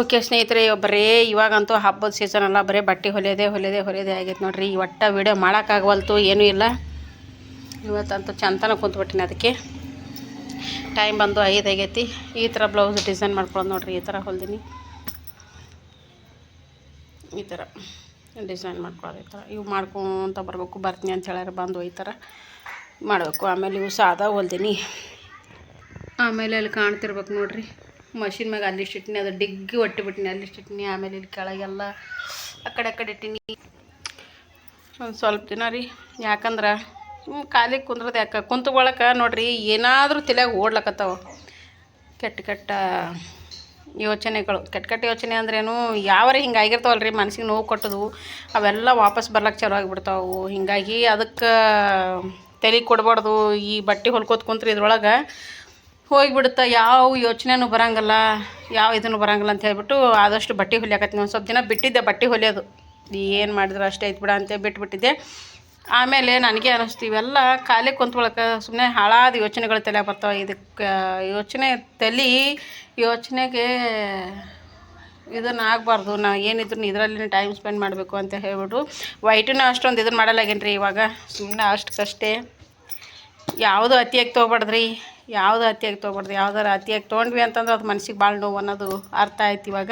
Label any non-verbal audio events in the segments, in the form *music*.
Okay ಸ್ನೇಹಿತರೆ ಬರೇ ಇವಾಗಂತೂ ಹಬ್ಬದ ಸೀಸನ್ ಅಲ್ಲ, ಬರೀ ಬಟ್ಟೆ ಹೊಲಿಯೋದೇ ಹೊಲಿಯೋದೇ ಹೊಲಿಯೋದೇ ಆಗೈತೆ ನೋಡ್ರಿ. ಒಟ್ಟ ವೀಡಿಯೋ ಮಾಡೋಕ್ಕಾಗವಲ್ತು, ಏನೂ ಇಲ್ಲ. ಇವತ್ತಂತೂ ಚಂತನ ಕುಂತ್ಬಿಟ್ಟಿನಿ ಅದಕ್ಕೆ. ಟೈಮ್ ಬಂದು ಐದು ಆಗೈತಿ. ಈ ಥರ ಬ್ಲೌಸ್ ಡಿಸೈನ್ ಮಾಡ್ಕೊಳ್ಳೋದು ನೋಡ್ರಿ, ಈ ಥರ ಹೊಲ್ದಿನಿ. ಈ ಥರ ಡಿಸೈನ್ ಮಾಡ್ಕೊಳ್ಳೋದು, ಈ ಥರ ಇವು ಮಾಡ್ಕೊತ ಬರಬೇಕು, ಬರ್ತೀನಿ ಅಂತ ಹೇಳ್ಯಾರ, ಬಂದು ಈ ಥರ ಮಾಡಬೇಕು. ಆಮೇಲೆ ಇವು ಸಾದಾ ಹೊಲ್ದಿನಿ. ಆಮೇಲೆ ಅಲ್ಲಿ ಕಾಣ್ತಿರ್ಬೇಕು ನೋಡ್ರಿ. ಮಷಿನ್ ಮ್ಯಾಗ ಅಲ್ಲಿ ಇಟ್ಟಿನಿ ಅದು ಡಿಗ್ಗಿ ಒಟ್ಟಿ ಬಿಟ್ಟಿನಿ ಅಲ್ಲಿ ಇಟ್ಟಿನಿ ಆಮೇಲೆ ಇಲ್ಲಿ ಕೆಳಗೆಲ್ಲ ಆ ಕಡೆ ಆ ಕಡೆ ಇಟ್ಟಿನಿ. ಒಂದು ಸ್ವಲ್ಪ ದಿನ ರೀ, ಯಾಕಂದ್ರೆ ಖಾಲಿ ಕುಂದ್ರದು ಯಾಕೆ ಕುಂತು ಬಳಕ ನೋಡ್ರಿ, ಏನಾದರೂ ತಲೆಯಾಗ ಓಡ್ಲಕತ್ತಾವ. ಕೆಟ್ಟ ಕೆಟ್ಟ ಯೋಚನೆಗಳು, ಕೆಟ್ಟ ಕೆಟ್ಟ ಯೋಚನೆ ಅಂದ್ರೇನು ಯಾವರ ಹಿಂಗೆ ಆಗಿರ್ತಾವಲ್ಲ ರೀ ಮನಸ್ಸಿಗೆ ನೋವು ಕೊಟ್ಟದು, ಅವೆಲ್ಲ ವಾಪಸ್ ಬರ್ಲಕ್ಕೆ ಚಲೋ ಆಗಿಬಿಡ್ತಾವು. ಹೀಗಾಗಿ ಅದಕ್ಕೆ ತಲೆ ಕೊಡಬಾರ್ದು, ಈ ಬಟ್ಟೆ ಹೊಲ್ಕೋತ ಕುಂತ್ರಿ ಇದ್ರೊಳಗೆ ಹೋಗಿಬಿಡುತ್ತೆ? ಯಾವ ಯೋಚನೆನೂ ಬರೋಂಗಲ್ಲ, ಯಾವ ಇದನ್ನು ಬರೋಂಗಿಲ್ಲ ಅಂತ ಹೇಳ್ಬಿಟ್ಟು ಆದಷ್ಟು ಬಟ್ಟೆ ಹೊಲಿಯಾಕತ್ತೀನಿ. ಒಂದು ಸ್ವಲ್ಪ ದಿನ ಬಿಟ್ಟಿದ್ದೆ ಬಟ್ಟೆ ಹೊಲಿಯೋದು. ಏನು ಮಾಡಿದ್ರು ಅಷ್ಟೇ ಐತೆ ಬಿಡ ಅಂತ ಬಿಟ್ಬಿಟ್ಟಿದ್ದೆ. ಆಮೇಲೆ ನನಗೆ ಅನ್ನಿಸ್ತು ಇವೆಲ್ಲ ಖಾಲಿ ಕುಂತ್ಕೊಳಕ್ಕೆ ಸುಮ್ಮನೆ ಹಾಳಾದ ಯೋಚನೆಗಳು ತಲೆ ಬರ್ತಾವೆ. ಇದಕ್ಕೆ, ಯೋಚನೆ ತಲೆ, ಯೋಚನೆಗೆ ಇದನ್ನು ಆಗಬಾರ್ದು. ನಾ ಏನಿದ್ರು ಇದರಲ್ಲಿ ಟೈಮ್ ಸ್ಪೆಂಡ್ ಮಾಡಬೇಕು ಅಂತ ಹೇಳ್ಬಿಟ್ಟು ವೈಟನ್ನು ಅಷ್ಟೊಂದು ಇದನ್ನು ಮಾಡಲಾಗೇನು ರೀ ಇವಾಗ ಸುಮ್ಮನೆ ಅಷ್ಟಕ್ಕಷ್ಟೇ ಯಾವುದು ಅತಿಯಾಗಿ ತೊಗೊಬಾರ್ದ್ರಿ? ಯಾವುದು ಅತಿಯಾಗಿ ತೊಗೊಬಾರ್ದು, ಯಾವ್ದಾರು ಅತಿಯಾಗಿ ತೊಗೊಂಡ್ವಿ ಅಂತಂದ್ರೆ ಅದು ಮನ್ಸಿಗೆ ಭಾಳ ನೋವು ಅನ್ನೋದು ಅರ್ಥ ಆಯ್ತು ಇವಾಗ.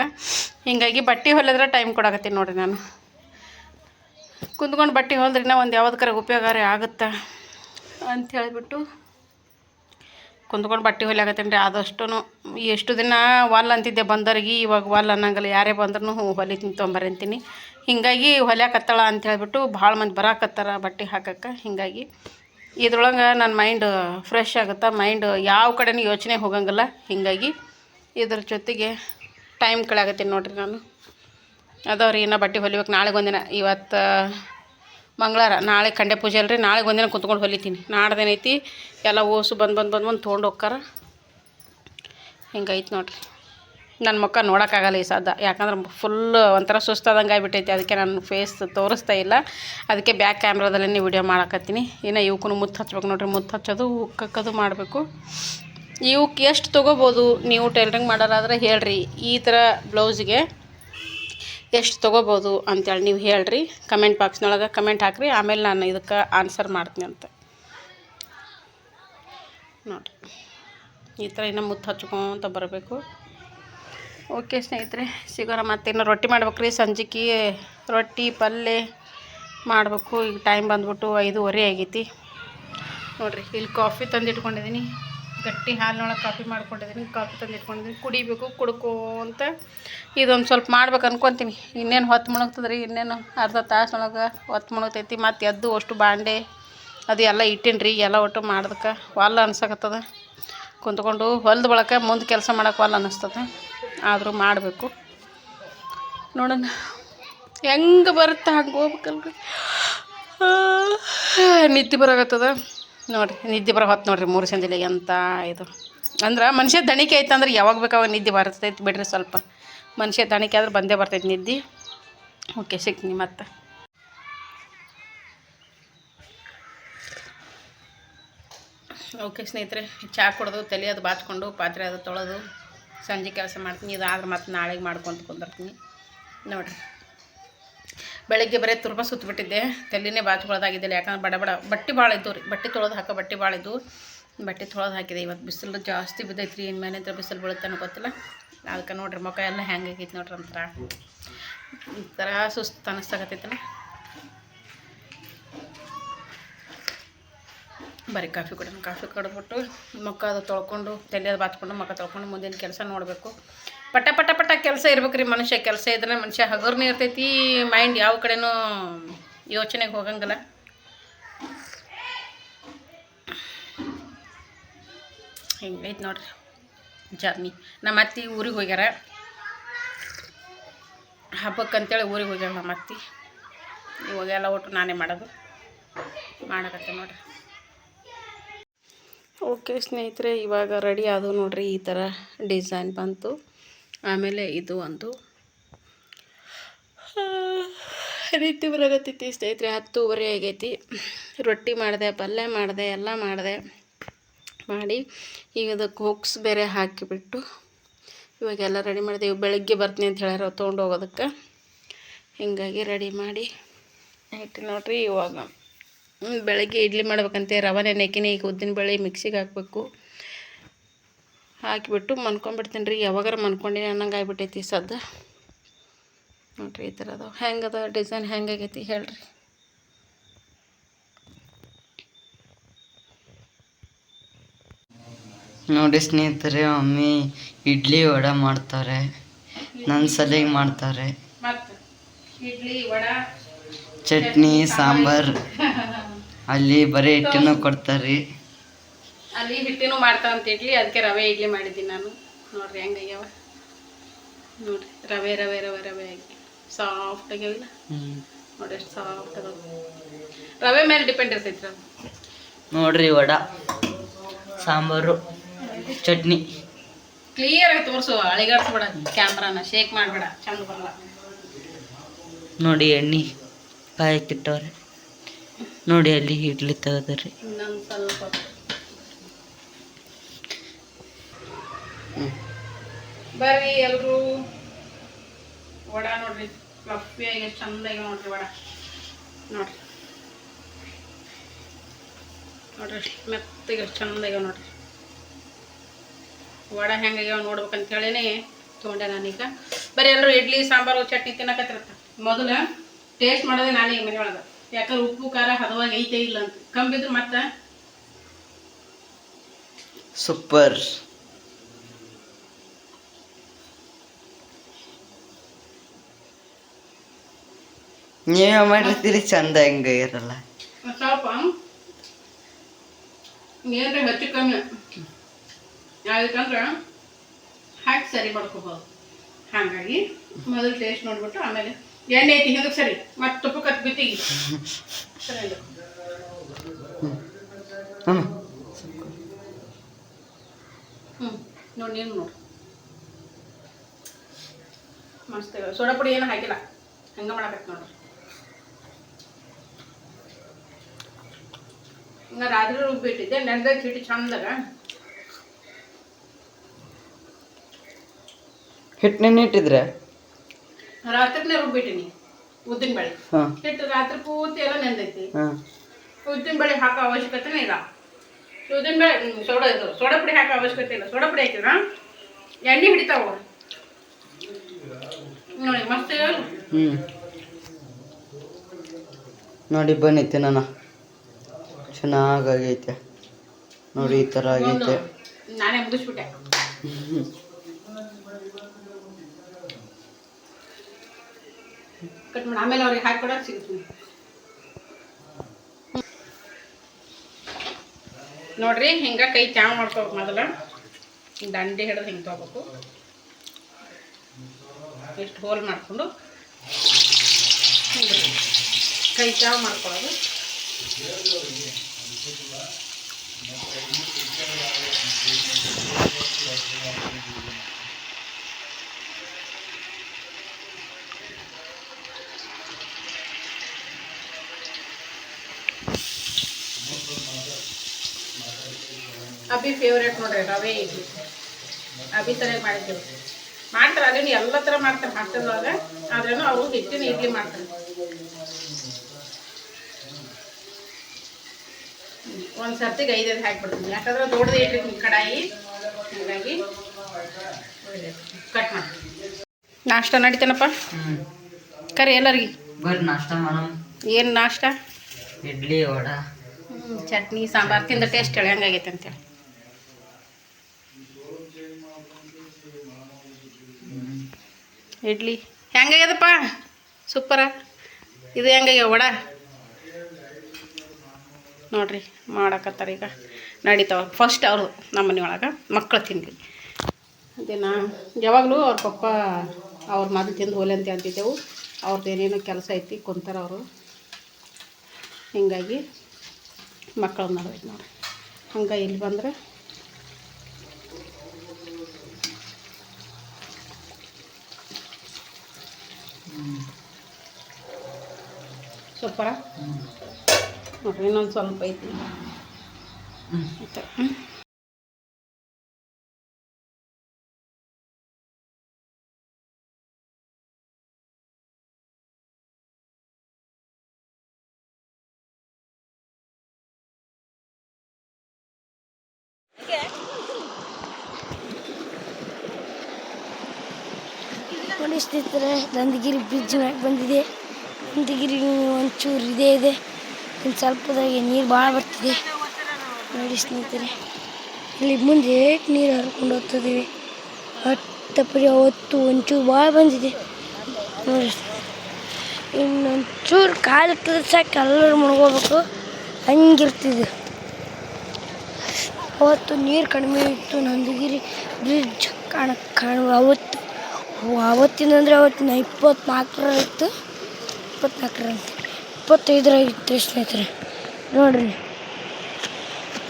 ಹೀಗಾಗಿ ಬಟ್ಟೆ ಹೊಲಿದ್ರೆ ಟೈಮ್ ಕೊಡಕತ್ತೀನಿ ನೋಡಿರಿ ನಾನು. ಕುಂತ್ಕೊಂಡು ಬಟ್ಟೆ ಹೊಲಿದ್ರಿನ ಒಂದು ಯಾವ್ದಕ್ಕಾರ ಉಪಯೋಗ ಆಗುತ್ತೆ ಅಂತ ಹೇಳಿಬಿಟ್ಟು ಕುಂತ್ಕೊಂಡು ಬಟ್ಟೆ ಹೊಲಿಯಾಕತ್ತೀನಿ ರೀ. ಆದಷ್ಟು ಎಷ್ಟು ದಿನ ವಾಲ್ ಅಂತಿದ್ದೆ ಬಂದವ್ರಿಗೆ ಇವಾಗ ವಾಲ್ ಅನ್ನಂಗಿಲ್ಲ, ಯಾರೇ ಬಂದ್ರೂ ಹೊಲಿತೀನಿ ತೊಂಬರಂತೀನಿ ಹೀಗಾಗಿ ಹೊಲಿಯಾಕತ್ತಾಳ ಅಂತ ಹೇಳಿಬಿಟ್ಟು ಭಾಳ ಮಂದಿ ಬರಾಕತ್ತಾರ ಬಟ್ಟೆ ಹಾಕಕ್ಕೆ. ಹೀಗಾಗಿ ಇದ್ರೊಳಗೆ ನನ್ನ ಮೈಂಡ್ ಫ್ರೆಶ್ ಆಗುತ್ತೆ. ಮೈಂಡ್ ಯಾವ ಕಡೆನೂ ಯೋಚನೆ ಹೋಗಂಗಿಲ್ಲ. ಹೀಗಾಗಿ ಇದ್ರ ಜೊತೆಗೆ ಟೈಮ್ ಕಳೆಯಾಗತ್ತೀನಿ ನೋಡ್ರಿ ನಾನು. ಅದಾವ್ರಿ, ಇನ್ನೂ ಬಟ್ಟೆ ಹೊಲಿಬೇಕು. ನಾಳೆ ಒಂದಿನ, ಇವತ್ತು ಮಂಗಳವಾರ ನಾಳೆ ಖಂಡೆ ಪೂಜೆ ಅಲ್ರಿ. ನಾಳೆ ಒಂದಿನ ಕುತ್ಕೊಂಡು ಹೊಲಿತೀನಿ. ನಾಡ್ದೇನೈತಿ ಎಲ್ಲ ಓಸು ಬಂದು ಬಂದು ಬಂದು ಬಂದು ತೊಗೊಂಡು ಹೋಗ್ತಾರ ಹಿಂಗೈತೆ ನೋಡ್ರಿ. ನನ್ನ ಮುಖ ನೋಡೋಕ್ಕಾಗಲ್ಲ ಈ ಸದ್ದ. ಯಾಕಂದ್ರೆ ಫುಲ್ ಒಂಥರ ಸುಸ್ತಾದಂಗೆ ಆಗಿಬಿಟ್ಟೈತಿ. ಅದಕ್ಕೆ ನಾನು ಫೇಸ್ ತೋರಿಸ್ತಾ ಇಲ್ಲ. ಅದಕ್ಕೆ ಬ್ಯಾಕ್ ಕ್ಯಾಮ್ರಾದಲ್ಲೇ ವಿಡಿಯೋ ಮಾಡಕತ್ತೀನಿ. ಇನ್ನು ಇವಕ್ಕೂ ಮುತ್ತು ಹಚ್ಬೇಕು ನೋಡ್ರಿ. ಮುತ್ತು ಹಚ್ಚೋದು, ಉಕ್ಕಕ್ಕದು ಮಾಡಬೇಕು. ಇವಕ್ಕೆ ಎಷ್ಟು ತೊಗೋಬೋದು? ನೀವು ಟೈಲರಿಂಗ್ ಮಾಡೋರಾದ್ರೆ ಹೇಳ್ರಿ. ಈ ಥರ ಬ್ಲೌಸ್ಗೆ ಎಷ್ಟು ತೊಗೋಬೋದು ಅಂತೇಳಿ ನೀವು ಹೇಳ್ರಿ. ಕಮೆಂಟ್ ಬಾಕ್ಸ್ನೊಳಗೆ ಕಮೆಂಟ್ ಹಾಕ್ರಿ. ಆಮೇಲೆ ನಾನು ಇದಕ್ಕೆ ಆನ್ಸರ್ ಮಾಡ್ತೀನಿ ಅಂತ. ನೋಡಿರಿ. ಈ ಥರ ಇನ್ನೂ ಮುತ್ತು ಹಚ್ಕೊತ ಬರಬೇಕು. ಓಕೆ ಸ್ನೇಹಿತರೆ, ಸಿಗೋಣ ಮತ್ತೇನು ರೊಟ್ಟಿ ಮಾಡ್ಬೇಕು ರೀ ಸಂಜಿಕೆ ರೊಟ್ಟಿ ಪಲ್ಯ ಮಾಡಬೇಕು. ಈಗ ಟೈಮ್ ಬಂದ್ಬಿಟ್ಟು ಐದೂವರೆ ಆಗೈತಿ. ನೋಡಿರಿ, ಇಲ್ಲಿ ಕಾಫಿ ತಂದಿಟ್ಕೊಂಡಿದ್ದೀನಿ ಗಟ್ಟಿ ಹಾಲಿನೊಳಗೆ ಕಾಫಿ ಮಾಡ್ಕೊಂಡಿದ್ದೀನಿ ಕಾಫಿ ತಂದಿಟ್ಕೊಂಡಿದ್ದೀನಿ ಕುಡಿಬೇಕು, ಕುಡ್ಕೋ ಅಂತ ಇದೊಂದು ಸ್ವಲ್ಪ ಮಾಡ್ಬೇಕು ಅನ್ಕೊತೀನಿ. ಇನ್ನೇನು ಹೊತ್ತು ಮುಣಗ್ತದ್ರಿ? ಇನ್ನೇನು ಅರ್ಧ ತಾಸಿನೊಳಗೆ ಹೊತ್ತು ಮುಣಗ್ತೈತಿ. ಮತ್ತು ಎದ್ದು ಅಷ್ಟು ಬಾಂಡೆ ಅದು ಎಲ್ಲ ಇಟ್ಟೀನಿ ರೀ ಎಲ್ಲ ಒಟ್ಟು ಮಾಡ್ದಕ್ಕೆ ವಾಲ್ ಅನ್ಸಕತ್ತದ. ಕುಂತ್ಕೊಂಡು ಹೊಲ್ದ ಬಳಕ ಮುಂದೆ ಕೆಲಸ ಮಾಡೋಕೆ ವಾಲ್ ಅನ್ನಿಸ್ತದೆ ಆದರೂ ಮಾಡಬೇಕು. ನೋಡೋಣ. ಹೆಂಗೆ ಬರುತ್ತೆ ಹಂಗೆ ಹೋಗ್ಬೇಕಲ್ರಿ? ನಿದ್ದೆ ಬರೋಗತ್ತದ ನೋಡಿರಿ, ನಿದ್ದೆ ಬರೋ ಹೊತ್ತು ನೋಡಿರಿ ಮೂರು ಸಂಜೆಲಿಗೆ ಎಂತ ಇದು. ಅಂದ್ರೆ ಮನುಷ್ಯ ದಣಿಕೆ ಐತೆ ಅಂದ್ರೆ ಯಾವಾಗ ಬೇಕಾವಾಗ ನಿದ್ದೆ ಬರ್ತೈತೆ ಬಿಡ್ರಿ ಸ್ವಲ್ಪ. ಮನುಷ್ಯ ದಣಿಕೆ ಆದ್ರೆ ಬಂದೇ ಬರ್ತೈತೆ ನಿದ್ದೆ. ಓಕೆ, ಸಿಗ್ತೀನಿ ಮತ್ತೆ. ಓಕೆ ಸ್ನೇಹಿತರೆ ಚಹಾ ಕುಡ್ದು ತಲೆ ಅದು ಬಾಚ್ಕೊಂಡು, ಪಾತ್ರೆ ಅದು ತೊಳೆದು ಸಂಜೆ ಕೆಲಸ ಮಾಡ್ತೀನಿ, ಇದಾದ್ರೆ ಮತ್ತೆ ನಾಳೆಗೆ ಮಾಡ್ಕೊಂತ ಕುಂದಿರ್ತೀನಿ. ನೋಡಿರಿ. ಬೆಳಗ್ಗೆ ಬರೀ ತುರ್ಬ ಸುತ್ತಬಿಟ್ಟಿದ್ದೆ ತಲೆನೇ ಬಾಚ್ಕೊಳ್ಳೋದಾಗಿದ್ದಿಲ್ಲ ಯಾಕಂದ್ರೆ ಬಡ ಬಡ, ಬಟ್ಟೆ ಭಾಳ ಇದ್ದವು ರೀ. ಬಟ್ಟೆ ತೊಳೆದು ಹಾಕೋ ಬಟ್ಟೆ ಭಾಳ ಇದ್ದವು. ಬಟ್ಟೆ ತೊಳೆದು ಹಾಕಿದೆ, ಇವತ್ತು ಬಿಸಿಲು ಜಾಸ್ತಿ ಬಿದ್ದೈತೆ ರೀ ಇನ್ಮೇಲೆ ಅಂದ್ರೆ ಬಿಸಿಲು ಬೀಳುತ್ತೆ ಅನ್ನೋ ಗೊತ್ತಿಲ್ಲ. ಅದಕ್ಕೆ ನೋಡ್ರಿ, ಮುಖ ಎಲ್ಲ ಹೆಂಗೆ ಆಗೈತೆ ನೋಡ್ರಿ ಈ ಒಂಥರ ಸುಸ್ತು ಅನ್ನಿಸ್ತಾಗತ್ತೈತಲ್ಲ ಬರೀ ಕಾಫಿ ಕುಡಿಯೋಣ, ಕಾಫಿ ಕುಡಿದ್ಬಿಟ್ಟು ಮುಖ ಅದು ತೊಳ್ಕೊಂಡು, ತಲೆ ಅದು ಬಾಚ್ಕೊಂಡು ಮುಖ ತೊಳ್ಕೊಂಡು ಮುಂದಿನ ಕೆಲಸ ನೋಡಬೇಕು. ಪಟ ಪಟ ಪಟ ಕೆಲಸ ಇರ್ಬೇಕು ರೀ ಮನುಷ್ಯ, ಕೆಲಸ ಇದ್ರೆ ಮನುಷ್ಯ ಹಗರ್ನೇ ಇರ್ತೈತಿ ಮೈಂಡ್ ಯಾವ ಕಡೆನೂ ಯೋಚನೆಗೆ ಹೋಗಂಗಿಲ್ಲ. ಹಿಂಗೈತೆ ನೋಡ್ರಿ ಜರ್ನಿ ನಮ್ಮ ಅತ್ತಿ ಊರಿಗೆ ಹೋಗ್ಯಾರ. ಹಬ್ಬಕ್ಕೆ ಅಂತೇಳಿ ಊರಿಗೆ ಹೋಗ್ಯಾರ ನಮ್ಮ ಅತ್ತಿ. ಇವಾಗೆಲ್ಲ ಒಟ್ಟು ನಾನೇ ಮಾಡೋದು. ಮಾಡಕತ್ತೆ ನೋಡ್ರಿ. ಓಕೆ ಸ್ನೇಹಿತರೆ, ಇವಾಗ ರೆಡಿ ಆದವು ನೋಡ್ರಿ, ಈ ಥರ ಡಿಸೈನ್ ಬಂತು. ಆಮೇಲೆ ಇದು ಒಂದು ರೀತಿ ಬರಾಗತ್ತೈತಿ ಸ್ನೇಹಿತರೆ, ಹತ್ತುವರೆ ಆಗೈತಿ. ರೊಟ್ಟಿ ಮಾಡಿದೆ, ಪಲ್ಯ ಮಾಡಿದೆ, ಎಲ್ಲ ಮಾಡಿದೆ, ಮಾಡಿ ಈಗ ಅದಕ್ಕೆ ಹುಕ್ಸ್ ಬೇರೆ ಹಾಕಿಬಿಟ್ಟು ಇವಾಗೆಲ್ಲ ರೆಡಿ ಮಾಡಿದೆ ಬೆಳಗ್ಗೆ ಬರ್ತೀನಿ ಅಂತ ಹೇಳ್ಯಾರ ತೊಗೊಂಡು ಹೋಗೋದಕ್ಕೆ. ಹಿಂಗಾಗಿ ರೆಡಿ ಮಾಡಿ. ಇಟ್ಟು ನೋಡ್ರಿ ಇವಾಗ. ಬೆಳಗ್ಗೆ ಇಡ್ಲಿ ಮಾಡ್ಬೇಕಂತೆ ರವೆ ನೆನೆಕಿನಿ ಈಗ ಉದ್ದಿನ ಬೇಳೆ ಮಿಕ್ಸಿಗೆ ಹಾಕಬೇಕು. ಹಾಕಿಬಿಟ್ಟು ಮನ್ಕೊಂಡ್ಬಿಡ್ತೀನಿ ರೀ ಯಾವಾಗಾರ ಮನ್ಕೊಂಡಿನಿ ಅನ್ನಂಗೆ ಆಗ್ಬಿಟ್ಟೈತಿ ಸದ್ದು. ನೋಡ್ರಿ ಈ ಥರ ಅದಾವೆ. ಹೆಂಗದ ಡಿಸೈನ್ ಹೆಂಗಾಗೈತಿ ಹೇಳ್ರಿ. ನೋಡಿ ಸ್ನೇಹಿತರೆ ಮಮ್ಮಿ ಇಡ್ಲಿ ವಡೆ ಮಾಡ್ತಾರೆ. ನನ್ನ ಸಲಿಗೆ ಮಾಡ್ತಾರೆ. ಮತ್ತು ಇಡ್ಲಿ ವಡೆ ಚಟ್ನಿ ಸಾಂಬಾರ್. *laughs* ಅಲ್ಲಿ ಬರೀ ಹಿಟ್ಟಿನೂ ಕೊಡ್ತಾರೆ. ಅಲ್ಲಿ ಹಿಟ್ಟಿನೂ ಮಾಡ್ತಾ ಅಂತ ಇಡ್ಲಿ ಅದಕ್ಕೆ ರವೆ ಇಡ್ಲಿ ಮಾಡಿದ್ದೀನಿ ನಾನು. ನೋಡ್ರಿ ಹೆಂಗಾಗ್ಯಾವ ನೋಡ್ರಿ ರವೆ ರವೆ ರವೆ ರವೆ ಆಗಿ ಸಾಫ್ಟ್ ಆಗ್ಯಾವಿಲ್ಲ ನೋಡಿ ಎಷ್ಟು ಸಾಫ್ಟ್ ಅದ ರವೆ ಮೇಲೆ ಡಿಪೆಂಡ್ ಇರ್ತೈತಿ ಅದು. ನೋಡ್ರಿ ವಡ ಸಾಂಬಾರು ಚಟ್ನಿ. ಕ್ಲಿಯರ್ ಆಗಿ ತೋರಿಸು ಅಳಿಗಾಡ್ಸ್ಬೇಡ ಕ್ಯಾಮ್ರಾನ ಶೇಕ್ ಮಾಡಬೇಡ ಚಂದ ಬರಲ್ಲ. ನೋಡಿ ಎಣ್ಣೆ ಕಾಯಕ್ಕಿಟ್ಟವ್ರೆ ನೋಡಿ ಅಲ್ಲಿ ಇಡ್ಲಿ ತೆಗೆದ್ರಿ. ಬರ್ರಿ ಎಲ್ರು. ವಡ ನೋಡ್ರಿ ಫ್ಲಫಿಯಾಗಿ ಎಷ್ಟು ಚಂದಾಗಿ ನೋಡ್ರಿ ವಡ. ನೋಡ್ರಿ. ನೋಡ್ರಿ ಮೆತ್ತಗೆ ಎಷ್ಟು ಚಂದಾಗ್ಯಾವ ನೋಡ್ರಿ. ವಡ ಹೆಂಗಾಗ್ಯಾವ ನೋಡ್ಬೇಕಂತ ಹೇಳಿನಿ, ತೊಗೊಂಡೆ ನಾನೀಗ ಬರೀ ಎಲ್ಲರೂ ಇಡ್ಲಿ, ಸಾಂಬಾರು, ಚಟ್ನಿ ತಿನ್ನಕತ್ತಿರತ್ತ ಮೊದಲು ಟೇಸ್ಟ್ ಮಾಡೋದೇ ನಾನೇ ಮನೆ ಮನೆಯೊಳಗೆ. ಯಾಕಂದ್ರೆ ಉಪ್ಪು ಖಾರ ಹದವಾಗಿ ಐತೆ ಇಲ್ಲ ಅಂತ. ಕಂಬಿದ್ರು ಮತ್ತ? ಸೂಪರ್. ನೀವೇ ಮಾಡಿರ್ತೀರಿ ಚಂದ ಹೆಂಗ ಇರಲ್ಲ. ಸ್ವಲ್ಪ ಏನ್ರಿ ಹೆಚ್ಚು ಕಮ್ಮಿ. ಯಾವ್ದಕ್ಕಂದ್ರ ಹಾಕಿ ಸರಿ ಮಾಡ್ಕೋಬೋದು. ಹಾಗಾಗಿ ಮೊದಲು ಟೇಸ್ಟ್ ನೋಡ್ಬಿಟ್ಟು ಆಮೇಲೆ ಎಣ್ಣೆ ಐತಿ ಹಿಂದಕ್ಕೆ ಸರಿ. ಮತ್ತೆ ಬಿತ್ತಿಗೆ ಸರಿ ಹ್ಮ್ ಹ್ಞೂ ನೋಡಿ ನೀನು ನೋಡು. ಮಸ್ತ್ ಸೋಡಾ ಪುಡಿ ಏನು ಹಾಕಿಲ್ಲ. ಹಂಗೆ ಮಾಡಬೇಕು ನೋಡ್ರಿ ಇನ್ನು ರಾತ್ರಿ ರುಬ್ಬಿಟ್ಟಿದ್ದೆ ನೆನ್ದಕ್ಕೆ ಹಿಟ್ಟು ಚಂದಾಗ. ನೆನೆ ಇಟ್ಟಿದ್ರೆ? ರಾತ್ರಿನೇ ರುಬ್ಬಿಟ್ಟಿನಿ ಉದ್ದಿನ ಬೇಳೆ. ಹಿಟ್ಟು ರಾತ್ರಿ ಪೂರ್ತಿ ಎಲ್ಲ ನೆಂದೈತಿ. ಉದ್ದಿನ ಬೇಳೆ ಹಾಕೋ ಅವಶ್ಯಕತೆನೇ ಇಲ್ಲ. ಉದ್ದಿನ ಬೇಳೆ ಸೋಡಾ ಇದು ಸೋಡಾ ಪುಡಿ ಹಾಕೋ ಅವಶ್ಯಕತೆ ಇಲ್ಲ. ಸೋಡಾ ಪುಡಿ ಹಾಕಿದ್ರ? ಎಣ್ಣೆ ಹಿಡಿತಾವ. ನೋಡಿ ಮಸ್ತ್? ಹ್ಮ್. ನೋಡಿ ಬನ್ನಿ ತಿನ್ನೋಣ. ಚೆನ್ನಾಗೈತೆ ನೋಡಿ ಈ ಥರ ಆಗೈತೆ. ನಾನೇ ಮುಗಿಸ್ಬಿಟ್ಟೆ. ಕಟ್ ಮಾಡಿ. ಆಮೇಲೆ ಅವ್ರಿಗೆ ಹಾಕೊಡಕ್ಕೆ ಸಿಗುತ್ತೆ. ನೋಡ್ರಿ, ಹಿಂಗ ಕೈ ಚಾವ್ ಮಾಡ್ಕೋಬೇಕು ಮೊದಲ. ದಂಡೆ ಹಿಡಿದು ಹಿಂಗೆ ತೊಗೋಬೇಕು. ಇಷ್ಟು ಹೋಲ್ ಮಾಡಿಕೊಂಡು. ಕೈ ಚಾವ್ ಮಾಡ್ಕೊಳ್ಳೋದು. ಅಭಿ ಫೇವ್ರೇಟ್ ನೋಡ್ರಿ ರವೆ ಇಡ್ಲಿ. ಅಭಿ ಥರ ಮಾಡ್ತೀವಿ ಮಾಡ್ತಾರೆ ಅದೇನು ಎಲ್ಲ ಥರ ಮಾಡ್ತಾರೆ ಹಾಸ್ಟೆಲ್ನೊಳಗ ಆದ್ರೂ ಅವರು ಹಿಟ್ಟಿನ ಇಡ್ಲಿ ಮಾಡ್ತಾರೆ. ಒಂದು ಸರ್ತಿಗೆ ಐದೈದು ಹಾಕ್ಬಿಡ್ತೀನಿ. ಯಾಕಂದ್ರೆ ದೊಡ್ಡದು ಇಡ್ಲಿ ಕಡಾಯಿ. ಹಾಗಾಗಿ ಕಟ್ ಮಾಡಿ ನಾಷ್ಟ ನಡಿತೇನಪ್ಪ? ಕರೆ ಎಲ್ಲರಿಗೆ. ಬರ್ರಿ ನಾಷ್ಟ ಏನು ನಾಷ್ಟ? ಇಡ್ಲಿ ವಡ. ಚಟ್ನಿ ಸಾಂಬಾರು ತಿಂದ ಟೇಸ್ಟ್ ಹೇಳಿ ಹೆಂಗಾಗೈತೆ ಅಂತೇಳಿ. ಇಡ್ಲಿ. ಹೆಂಗಾಗ್ಯದಪ್ಪ? ಸೂಪರ. ಇದು ಹೆಂಗಾಗ್ಯಾವ ವಡ? ನೋಡ್ರಿ, ಮಾಡಕತ್ತಾರ ಈಗ. ನಡೀತಾವ. ಫಸ್ಟ್ ಅವರು ನಮ್ಮ ಮನೆಯೊಳಗೆ ಮಕ್ಕಳು ತಿನ್ಲಿ. ಅದೇ ನಾ ಯಾವಾಗಲೂ ಅವ್ರ ಪಪ್ಪ ಅವ್ರ ಮೊದಲು ತಿಂದು ಹೋಲೆ ಅಂತ ಅಂತಿದ್ದೆವು. ಅವ್ರದ್ದು ಏನೇನೋ ಕೆಲಸ ಐತಿ ಕುಂತಾರ ಅವರು. ಹಿಂಗಾಗಿ ಮಕ್ಕಳು ಮಾಡ್ಬೇಕು ನೋಡ್ರಿ. ಹಂಗೆ ಇಲ್ಲಿ ಬಂದ್ರೆ ಸೂಪರ ನೋಡ್ರಿ ಇನ್ನೊಂದು ಸ್ವಲ್ಪ ಐತಿ Okay. ನೋಡಿ ಸ್ನೇಹಿತರೆ ನಂದಗಿರಿ ಬ್ರಿಡ್ಜ್ ಮ್ಯಾಗೆ ಬಂದಿದೆ. ನಂದಿಗಿರಿ ಒಂಚೂರು ಇದೇ ಇದೆ. ಇನ್ನು ಸ್ವಲ್ಪದಾಗೆ ನೀರು ಭಾಳ ಬರ್ತಿದೆ. ನೋಡಿ ಸ್ನೇಹಿತರೆ, ಇಲ್ಲಿ ಮುಂದೆ ಏಟ್ ನೀರು ಹರ್ಕೊಂಡು ಹೋಗ್ತಿದ್ದೀವಿ ಹತ್ತಪ್ಪರಿ ಅವತ್ತು ಒಂಚೂರು ಭಾಳ ಬಂದಿದೆ. ನೋಡಿ ಇನ್ನೊಂಚೂರು ಕಾಲು ಸಾಕು, ಎಲ್ಲರೂ ಮುಳುಗೋಬೇಕು ಹಂಗಿರ್ತಿದೆ. ಅವತ್ತು ನೀರು ಕಡಿಮೆ ಇತ್ತು, ನಂದಗಿರಿ ಬ್ರಿಡ್ಜ್ ಕಾಣ ಕಾಣುವ ಅವತ್ತು ಅವತ್ತಿನ ಅಂದರೆ ಅವತ್ತಿನ ಇಪ್ಪತ್ನಾಲ್ಕರ ಇತ್ತು ಇಪ್ಪತ್ನಾಲ್ಕರ ಇಪ್ಪತ್ತೈದರ ಇತ್ತು ಸ್ನೇಹಿತರೆ, ನೋಡ್ರಿ.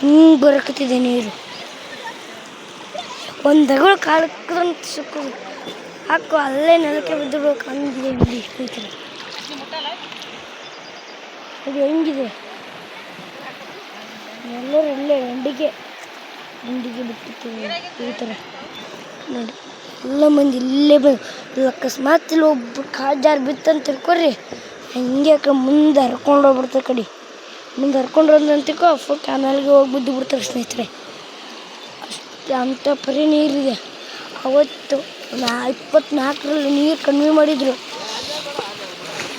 ಹಿಂಗೆ ಬರಕತ್ತಿದೆ ನೀರು. ಒಂದು ದಗಳು ಕಾಲಕ್ಕಂತ ಸಿಕ್ಕೋದು. ಹಾಕು, ಅಲ್ಲೇ ನೆಲಕ್ಕೆ ಬಿದ್ದಿರ್ಬೇಕು ಹಂಗಿದೆ ಇಲ್ಲಿ ಸ್ನೇಹಿತರೆ. ಅದು ಹೆಂಗಿದೆ? ಎಲ್ಲರೂ ಇಲ್ಲೇ ಎಂಡಿಗೆ ಎಂಡಿಗೆ ಬಿಟ್ಟಿರ್ತೀವಿ ಈ ಥರ ನೋಡಿ. ಎಲ್ಲ ಮಂದಿ ಇಲ್ಲೇ ಬಂದು ಅಕಸ್ಮಾತ್ ಇಲ್ಲಿ ಒಬ್ಬರು ಕಾಲು ಜಾರು ಬಿತ್ತಂತ ತಿಳ್ಕೊರಿ. ಹಂಗೆ ಅಕ್ಕ ಮುಂದೆ ಹರ್ಕೊಂಡು ಹೋಗ್ಬಿಡ್ತಾರೆ ಕಡೆ. ಮುಂದೆ ಹರ್ಕೊಂಡು ಹೋದಂತ ಫು ಕ್ಯಾನಲ್ಗೆ ಹೋಗಿ ಬಿದ್ದು ಬಿಡ್ತಾರೆ ಸ್ನೇಹಿತರೆ. ಅಷ್ಟು ಅಂಥ ಪರಿ ನೀರಿದೆ ಅವತ್ತು ನಾ ಇಪ್ಪತ್ನಾಲ್ಕರಲ್ಲಿ ನೀರು ಕಡಿಮೆ ಮಾಡಿದರು.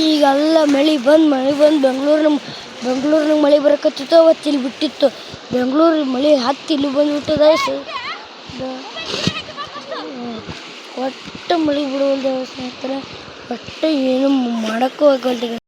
ಈಗೆಲ್ಲ ಮಳೆ ಬಂದು ಮಳೆ ಬಂದು ಬೆಂಗಳೂರಿನ ಬೆಂಗಳೂರಿನ ಮಳೆ ಬರಕತ್ತಿತ್ತು ಅವತ್ತು ಇಲ್ಲಿ ಬಿಟ್ಟಿತ್ತು. ಬೆಂಗಳೂರು ಮಳೆ ಹತ್ತಿ ಇಲ್ಲಿ ಬಂದುಬಿಟ್ಟದ ಒಟ್ಟು ಮಳೆ ಬಿಡುವಲ್ದು ಸ್ನೇಹಿತರೆ ಒಟ್ಟು ಏನು ಮಾಡೋಕ್ಕೂ ಆಗಲ್ದು ಈಗ